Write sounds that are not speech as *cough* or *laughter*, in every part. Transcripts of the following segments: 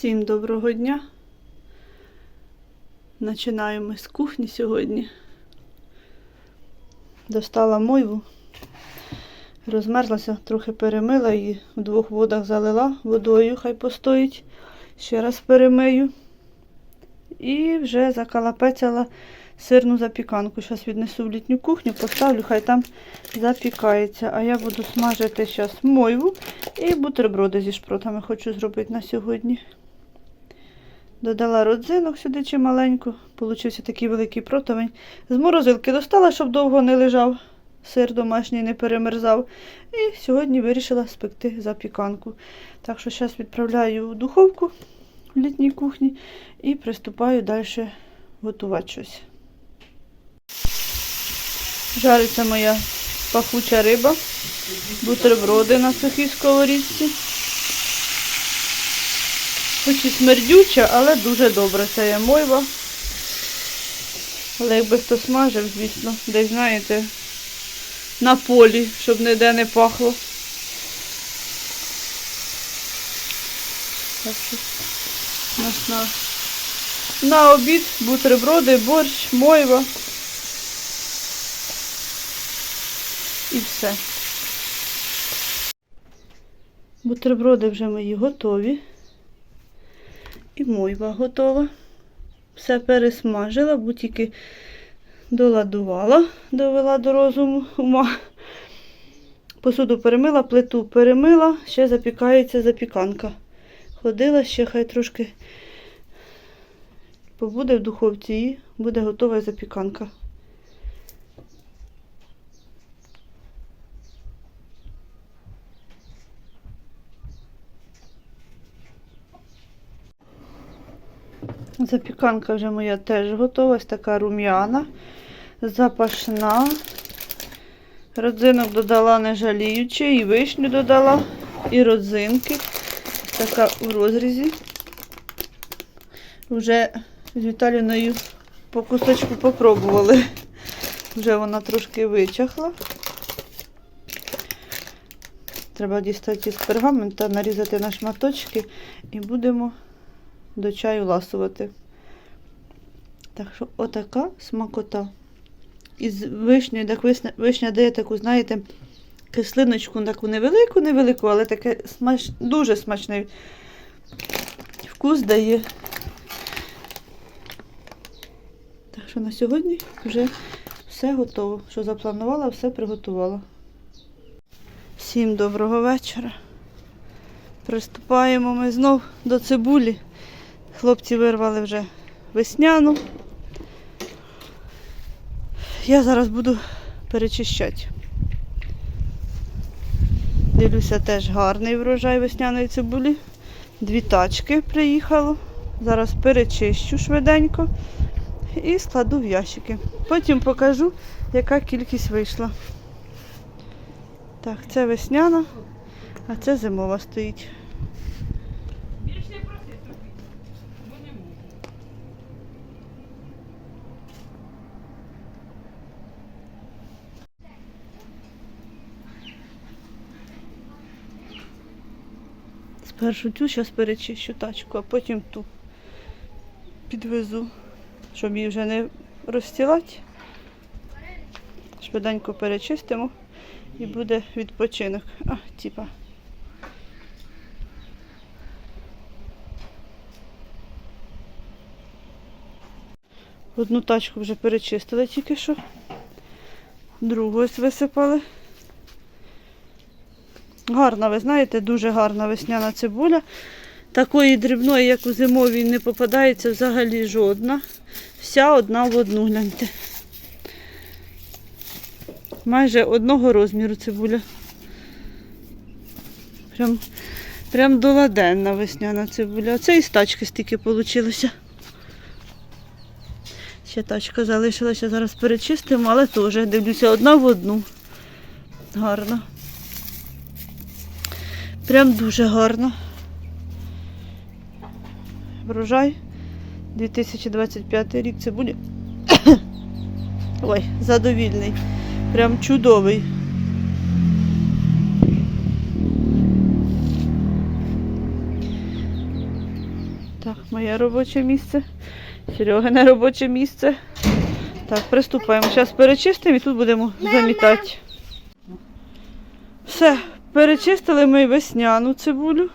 Всім доброго дня. Починаємо з кухні сьогодні. Достала мойву, розмерзлася, трохи перемила її в двох водах залила водою, хай постоїть. Ще раз перемию. І вже закалапецяла сирну запіканку. Зараз віднесу в літню кухню, поставлю, хай там запікається. А я буду смажити зараз мойву і бутерброди зі шпротами хочу зробити на сьогодні. Додала родзинок сюди чималеньку. Получився такий великий противень. З морозилки достала, щоб довго не лежав. Сир домашній не перемерзав. І сьогодні вирішила спекти запіканку. Так що зараз відправляю в духовку в літній кухні і приступаю далі готувати щось. Жариться моя пахуча риба, бутерброди на сухій сковорідці. Хоч і смердюча, але дуже добре. Це є мойва. Але якби хто смажив, звісно, десь, знаєте, на полі, щоб ніде не пахло. Так на, на обід бутерброди, борщ, мойва. І все. Бутерброди вже мої готові. І мойва готова. Все пересмажила, бо тільки доладувала, довела до розуму ума. Посуду перемила, плиту перемила, ще запікається запіканка. Ходила ще, хай трошки побуде в духовці і буде готова запіканка. Запіканка вже моя теж готова, ось така рум'яна, запашна. Родзинок додала не жаліючи, і вишню додала, і родзинки. Така у розрізі. Вже з Віталіною по кусочку попробували. Вже вона трошки вичахла. Треба дістати з пергамента, нарізати на шматочки і будемо до чаю ласувати. Так що отака смакота. Із вишнею, так вишня, вишня дає таку, знаєте, кислиночку, таку невелику, невелику, але таке смач, дуже смачний вкус дає. Так що на сьогодні вже все готово. Що запланувала, все приготувала. Всім доброго вечора. Приступаємо ми знов до цибулі. Хлопці вирвали вже весняну. Я зараз буду перечищати. Дивлюся, теж гарний врожай весняної цибулі. Дві тачки приїхало. Зараз перечищу швиденько і складу в ящики. Потім покажу, яка кількість вийшла. Так, це весняна, а це зимова стоїть. Спершу цю, зараз перечищу тачку, а потім ту підвезу, щоб її вже не розстілати. Швиденько перечистимо і буде відпочинок. А, типа. Одну тачку вже перечистили тільки що. Другу ось висипали. Гарна, ви знаєте, дуже гарна весняна цибуля. Такої дрібної, як у зимовій, не попадається взагалі жодна. Вся одна в одну, гляньте. Майже одного розміру цибуля. Прям, прям доладенна весняна цибуля. Оце і з тачки стільки вийшло. Ще тачка залишилася, зараз перечистимо, але теж дивлюся одна в одну. Гарно. Прям дуже гарно. Врожай 2025 рік цибулі. *coughs* Ой, задовільний. Прям чудовий. Так, моє робоче місце. Серегине робоче місце. Так, приступаємо. Зараз перечистимо і тут будемо замітати. Все, перечистили ми весняну цибулю.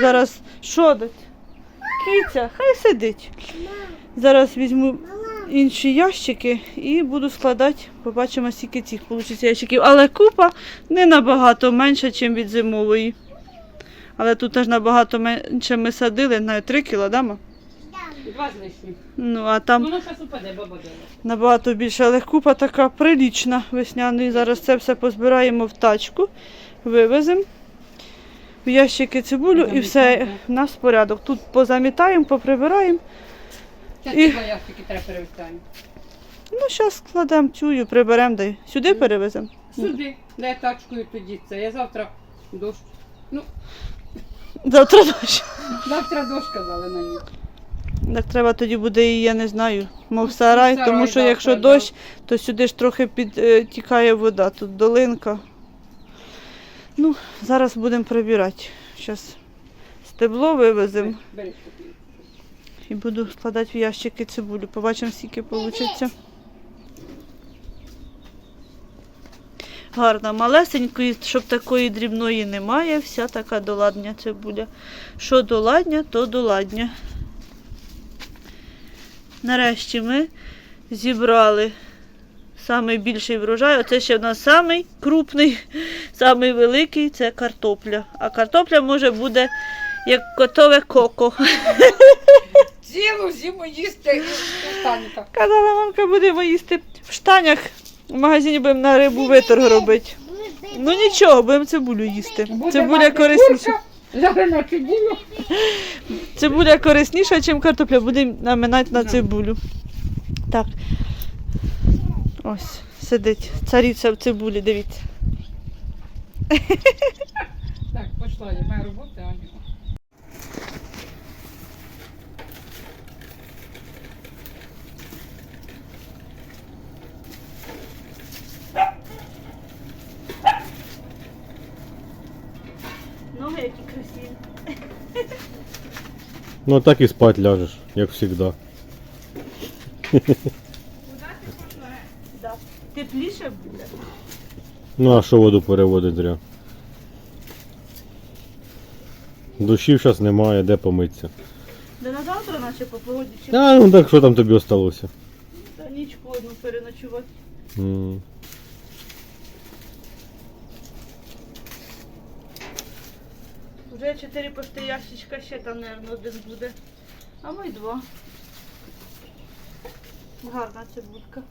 Зараз що дать? Киця, хай сидить. Зараз візьму інші ящики і буду складати. Побачимо, скільки цих вийде ящиків. Але купа не набагато менша, ніж від зимової. Але тут теж набагато менше ми садили, на 3 кіло, да, ма? Два з лишнім. Ну, а там Воно зараз упаде, баба Дела. набагато більше, але купа така прилічна весняної. Зараз це все позбираємо в тачку, вивеземо в ящики цибулю і все, в нас порядок. Тут позамітаємо, поприбираємо. Зараз І- ці ящики треба перевести. Ну, зараз складемо цю приберемо, де сюди перевеземо. Сюди, дай тачкою тоді це. Я завтра дощ. Ну, Завтра дощ. завтра дощ казали на ній. Так треба тоді буде її, я не знаю, мов сарай, сарай, тому що да, якщо да. дощ, то сюди ж трохи підтікає вода, тут долинка. Ну, зараз будемо прибирати. Зараз стебло вивеземо і буду складати в ящики цибулю. Побачимо, скільки вийде. Гарна, малесенької, щоб такої дрібної немає, вся така доладня цибуля. Що доладня, то доладня. Нарешті ми зібрали самий більший врожай. Оце ще в нас самий крупний, *laughs* самий великий це картопля. А картопля може буде як котове коко. *laughs* Цілу зиму їсти і станете. Казала мамка, будемо їсти в штанях. В магазині будемо на рибу виторг робити. Ну нічого, будемо цибулю їсти. Буде Цибуля корисніша. Ляже цибулю. Цибуля корисніша, ніж картопля. Будемо наминати на цибулю. Так. Ось, сидить. Цариця в цибулі, дивіться. Так, пішла, я маю роботи, а Ну так і спать ляжеш, як завжди. Тепліше буде. Ну а що воду переводить зря? Душів зараз немає, де помитися. Де на завтра наче по погоді чи А ну так що там тобі осталося? та нічку одну переночувати. М. Вже чотири пошти ящичка, ще там, мабуть, один буде. А ми два. Гарна цибулька.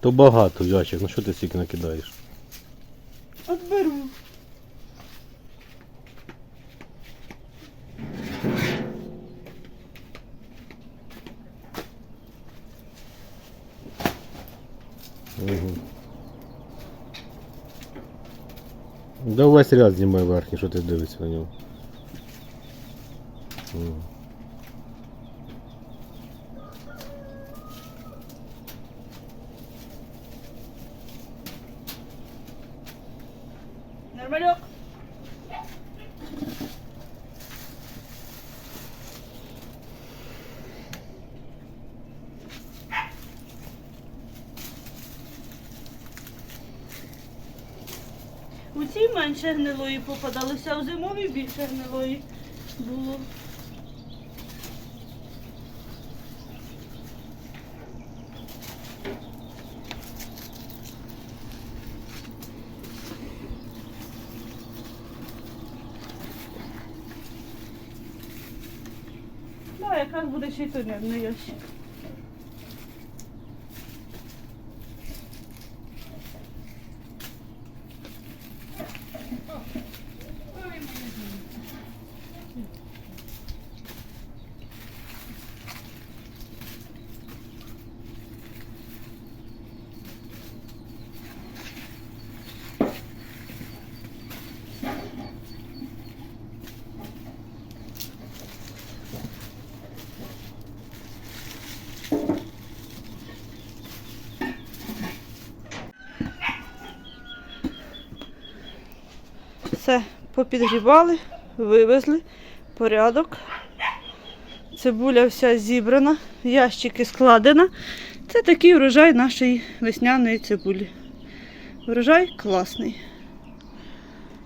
То багато ящик, ну що ти стільки накидаєш? Ряд знімай верхній, що ти дивишся на нього. Менше гнилої попадалося, а у зимовій більше гнилої було. Да, якраз буде ще й то не ящик. Попідгрібали, вивезли, порядок. Цибуля вся зібрана, ящики складена. Це такий врожай нашої весняної цибулі. Врожай класний.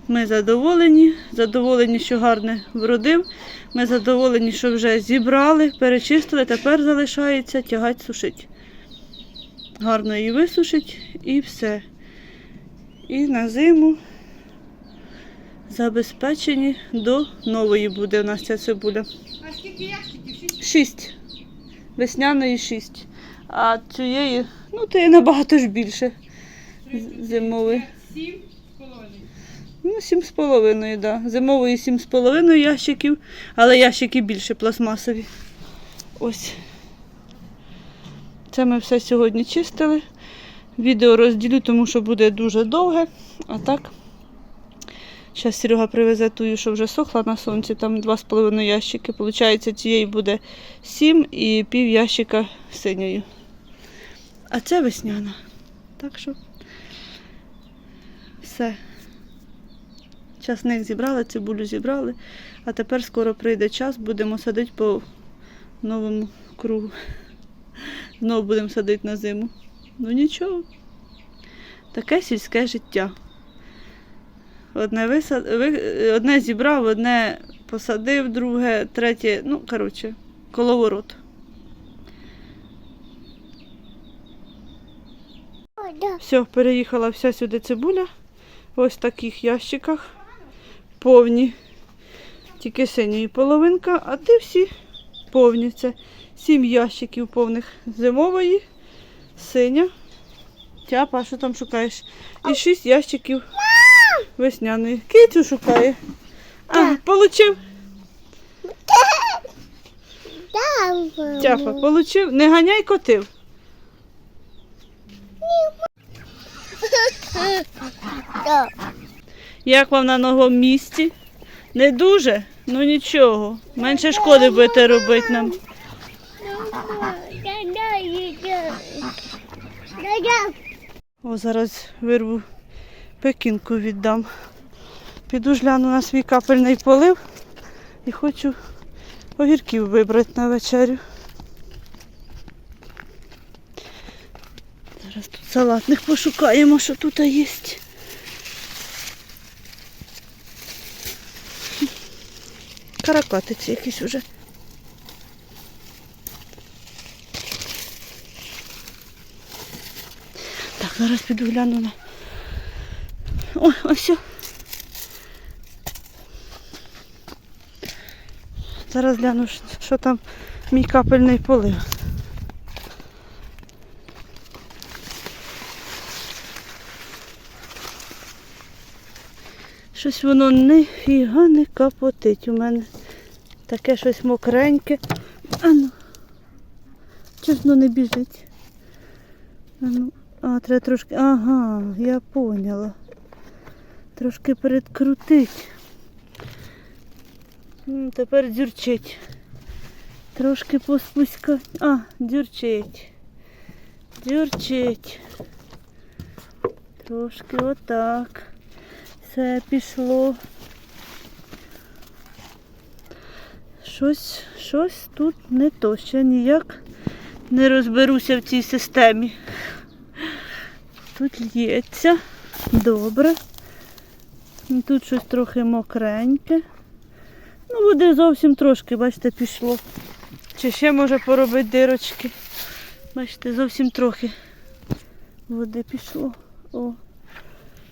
Ми задоволені, задоволені, що гарне вродив. Ми задоволені, що вже зібрали, перечистили, тепер залишається тягать сушить. Гарно її висушить і все. І на зиму забезпечені до нової буде у нас ця цибуля. А скільки ящиків? Шість? Весняної шість. А цієї, ну, то є набагато ж більше. Зимової. Сім з половиною. Ну, сім з половиною, да. Зимової сім з половиною ящиків, але ящики більше пластмасові. Ось. Це ми все сьогодні чистили. Відео розділю, тому що буде дуже довге. А так. Зараз Серега привезе тую, що вже сохла на сонці, там 2,5 ящики. Получається, цієї буде 7 і пів ящика синьою. А це весняна. Так що все. Часник зібрали, цибулю зібрали, а тепер скоро прийде час, будемо садити по новому кругу. Знову будемо садити на зиму. Ну нічого. Таке сільське життя. Одне, висад... ви- одне зібрав, одне посадив, друге, третє, ну, коротше, коловорот. Все, переїхала вся сюди цибуля. Ось в таких ящиках. Повні. Тільки синьої половинка, а ти всі повні. Це сім ящиків повних зимової, синя. Тяпа, що там шукаєш? І шість ящиків весняної. Кицю шукає. А, получив. Тяпа, получив. Не ганяй котив. Як вам на новому місці? Не дуже? Ну нічого. Менше шкоди будете робити нам. О, зараз вирву пекінку віддам. Піду гляну на свій капельний полив і хочу огірків вибрати на вечерю. Зараз тут салатних пошукаємо, що тут є. Каракатиці якісь уже. Так, зараз піду гляну на. Ой, ось. Зараз гляну, що- там мій капельний полив. Щось воно ніфіга не капотить у мене. Таке щось мокреньке. А ну. Чого воно не біжить? А ну. А, треба трошки. Ага, я поняла. Трошки передкрутить. Тепер дзюрчить. Трошки поспуськать. А, дзюрчить. Дзюрчить. Трошки отак. Все пішло. Щось, щось тут не то. Ще ніяк не розберуся в цій системі. Тут лється. Добре. Тут щось трохи мокреньке. Ну, води зовсім трошки, бачите, пішло. Чи ще може поробити дирочки. Бачите, зовсім трохи води пішло. О.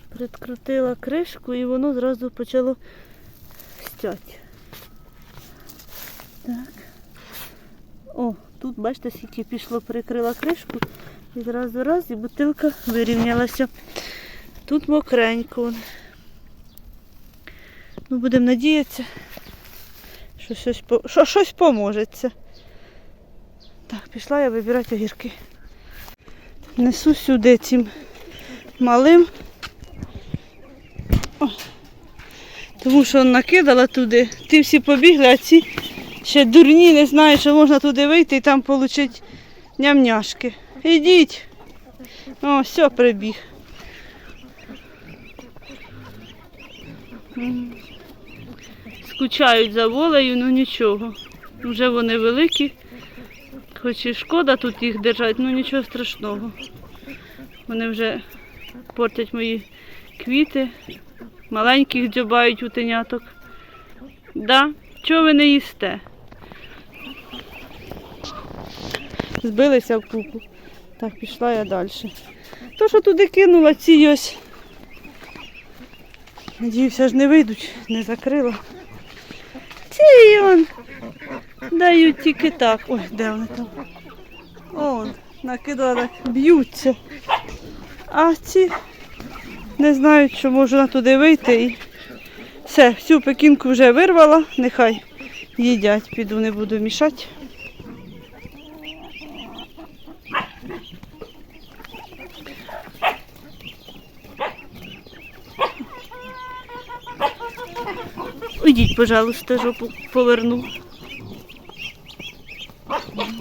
Прикрутила кришку і воно зразу почало стять. Так. О, тут, бачите, скільки пішло, прикрила кришку і зразу раз, і бутилка вирівнялася. Тут мокренько. Ну, будемо надіятися, що щось, що щось поможеться. Так, пішла я вибирати огірки. Несу сюди цим малим. О, тому що накидала туди. Ті всі побігли, а ці ще дурні, не знають, що можна туди вийти і там отримати нямняшки. Ідіть. О, все, прибіг. М. Скучають за волею, ну нічого. Вже вони великі. Хоч і шкода тут їх держати, ну нічого страшного. Вони вже портять мої квіти, маленьких дзьобають утеняток. Да? Чого ви не їсте? Збилися в купу. Так, пішла я далі. То, що туди кинула, ці ось. Надіюся, ж не вийдуть, не закрила. Ці он дають тільки так. Ой, де вони там? О, накидали, б'ються. А ці не знають, що можна туди вийти і все, всю пекінку вже вирвала, нехай їдять, піду не буду мішати. Ідіть, пожалуйста, жопу поверну.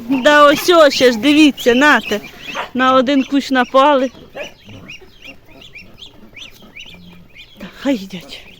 Да ось ось ще ж, дивіться, нате. На один кущ напали. Так, хай їдять.